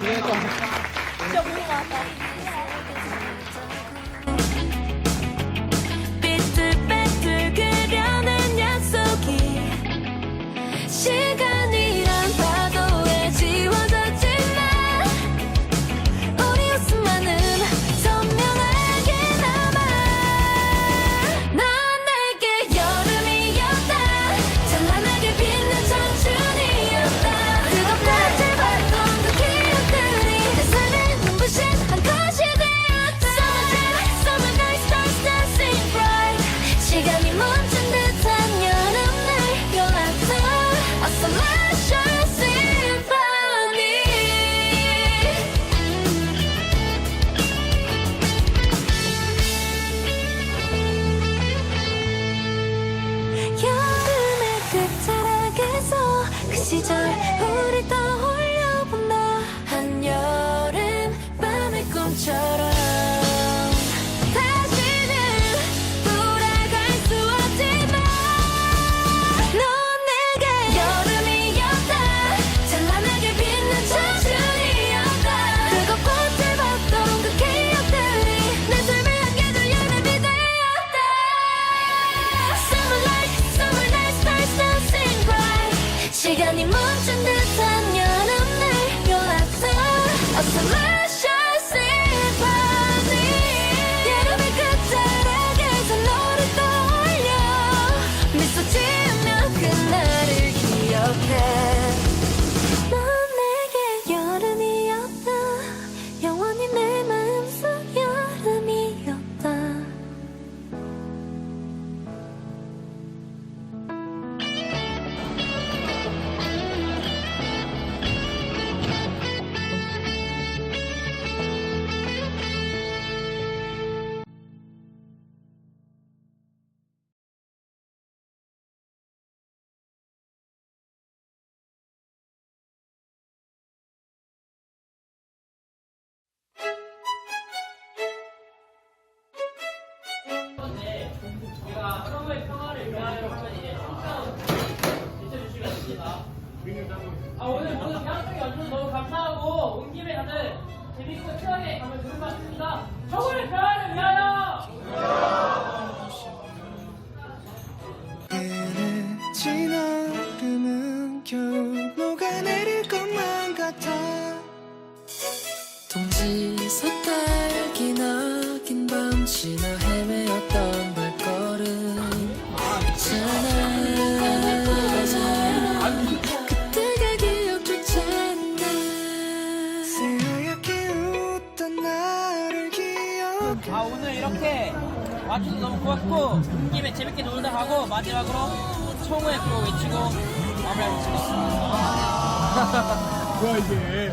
别动。easy time. 아, 성의 평화를 위하여 어머니의 힘겨운 지쳐주시면 됩니다. 아, 오늘 모두 대학생 연주 너무 감사하고 온 김에 다들 재밌고 치열하게 감을 부른 것 같습니다. 성의 평화를 위하여! 와주셔서 너무 고맙고 게임에 재밌게 놀다 가고 마지막으로 청우의 구호 외치고 마무리하겠습니다. 뭐야 이게.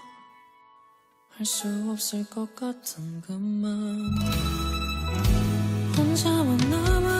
할 수 없을 것 같은 그맘 혼자만 남아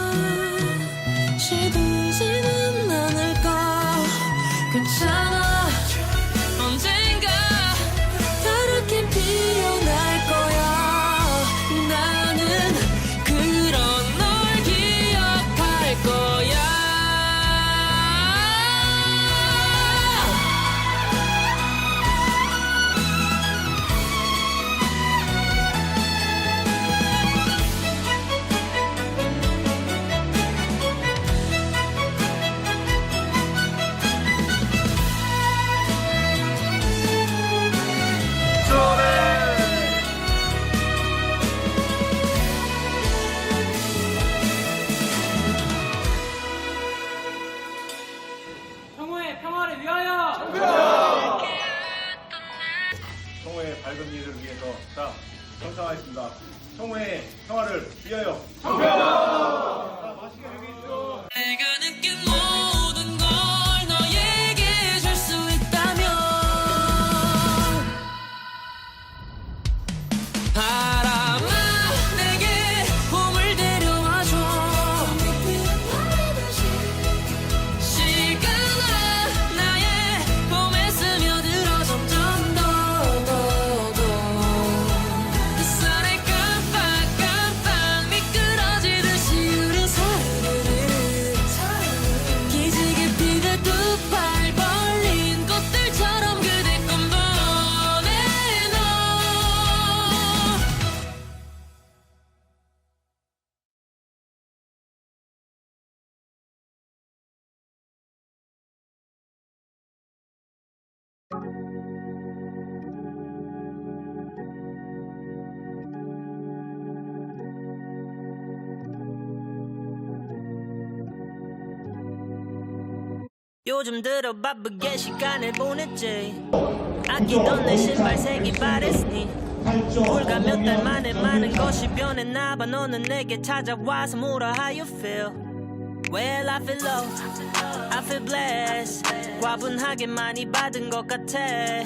요즘 들어 바쁘게 시간을 보냈지. 아끼던 내 신발색이 바랬으니. 불과 몇 달 만에 많은 것이 변했나 봐. 너는 내게 찾아와서 물어 how you feel? Well I feel low. I feel blessed. 과분하게 많이 받은 것 같아.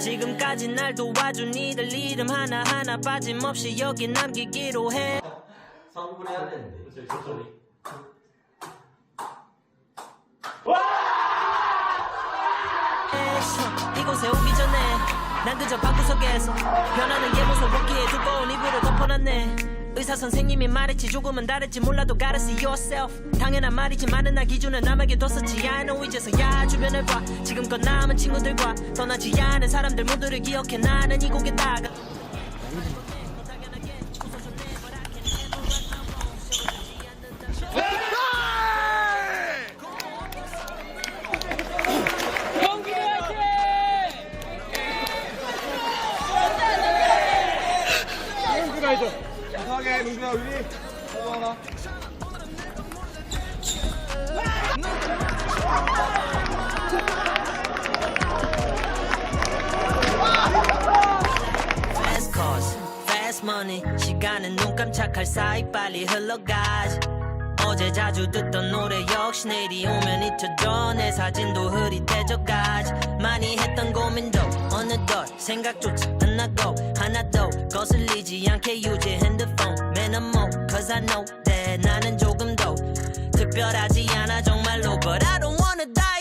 지금까지 날 도와준 이들 이름 하나하나 빠짐없이 여기 남기기로 해. 성불해야 되는데. 이곳에 오기 전에 난 그저 방구석에서 변하는 게 무서웠기에 두꺼운 이불을 덮어놨네. 의사 선생님이 말했지 조금은 다를지 몰라도 gotta see yourself. 당연한 말이지만은 나 기준을 남에게 뒀었지. I know 이제서야 주변을 봐. 지금껏 남은 친구들과 떠나지 않은 사람들 모두를 기억해. 나는 이곳에다가 이상하게 농구야 우리. 하나. Fast cars, fast money 시간은 눈 깜짝할 사이 빨리 흘러가지 어제 자주 듣던 노래 역시 내일이 오면 잊혀져. 내 사진도 흐릿해져가지. 많이 했던 고민도 어느덧 생각조차 안 나고 하나도 거슬리지 않게 유지 핸드폰. 매너모 Cause I know that 나는 조금 더 특별하지 않아. 정말로 But I don't wanna die